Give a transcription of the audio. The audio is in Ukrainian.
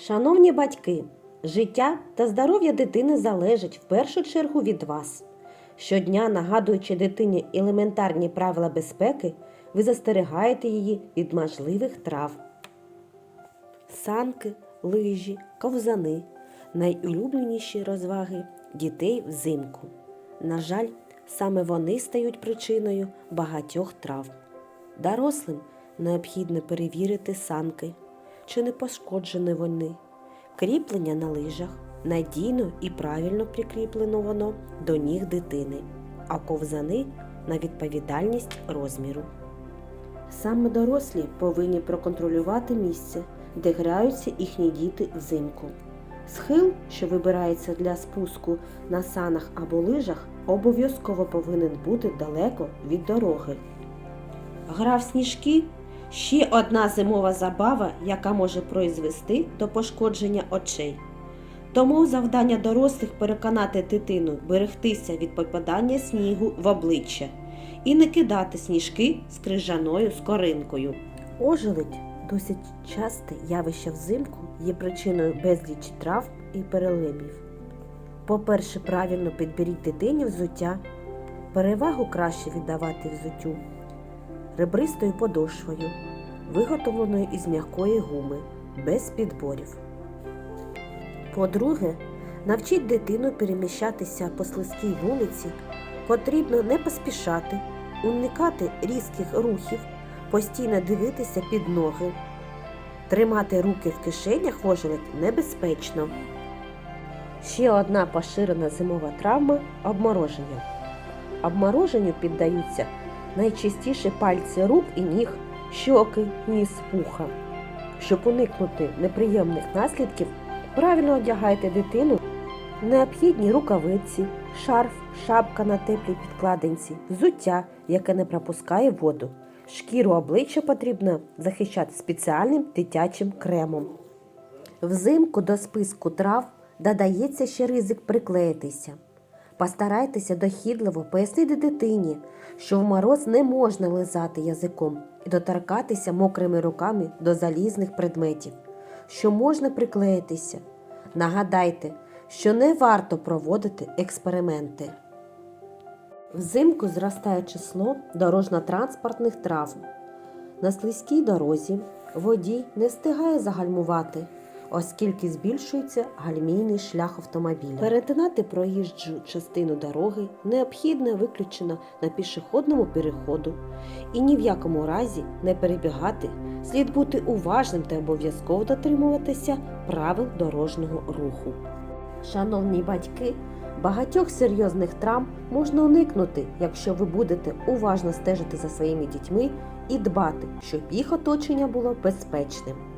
Шановні батьки, життя та здоров'я дитини залежать в першу чергу від вас. Щодня, нагадуючи дитині елементарні правила безпеки, ви застерігаєте її від можливих трав. Санки, лижі, ковзани найулюбленіші розваги дітей взимку. На жаль, саме вони стають причиною багатьох травм. Дорослим необхідно перевірити санки, чи не пошкоджені вони. Кріплення на лижах надійно і правильно прикріплено воно до ніг дитини, а ковзани на відповідальність розміру. Саме дорослі повинні проконтролювати місце, де граються їхні діти взимку. Схил, що вибирається для спуску на санах або лижах, обов'язково повинен бути далеко від дороги. Гра в сніжки ще одна зимова забава, яка може призвести до пошкодження очей. Тому завдання дорослих переконати дитину берегтися від попадання снігу в обличчя і не кидати сніжки з крижаною скоринкою. Ожеледь досить часте явище взимку є причиною безлічі травм і перелемів. По-перше, правильно підберіть дитині взуття. Перевагу краще віддавати взуттю ребристою подошвою, виготовленою із м'якої гуми, без підборів. По-друге, навчіть дитину переміщатися по слизькій вулиці. Потрібно не поспішати, уникати різких рухів, постійно дивитися під ноги. Тримати руки в кишенях вожелик небезпечно. Ще одна поширена зимова травма обмороження. Обмороженню піддаються найчастіше пальці рук і ніг, щоки, ніс, вуха. Щоб уникнути неприємних наслідків, правильно одягайте дитину необхідні рукавиці, шарф, шапка на теплій підкладинці, взуття, яке не пропускає воду. Шкіру обличчя потрібно захищати спеціальним дитячим кремом. Взимку до списку трав додається ще ризик приклеїтися. Постарайтеся дохідливо пояснити дитині, що в мороз не можна лизати язиком і доторкатися мокрими руками до залізних предметів, що можна приклеїтися. Нагадайте, що не варто проводити експерименти. Взимку зростає число дорожньо-транспортних травм. На слизькій дорозі водій не встигає загальмувати, оскільки збільшується гальмійний шлях автомобіля. Перетинати проїжджу частину дороги необхідно виключено на пішохідному переходу і ні в якому разі не перебігати, слід бути уважним та обов'язково дотримуватися правил дорожнього руху. Шановні батьки, багатьох серйозних травм можна уникнути, якщо ви будете уважно стежити за своїми дітьми і дбати, щоб їх оточення було безпечним.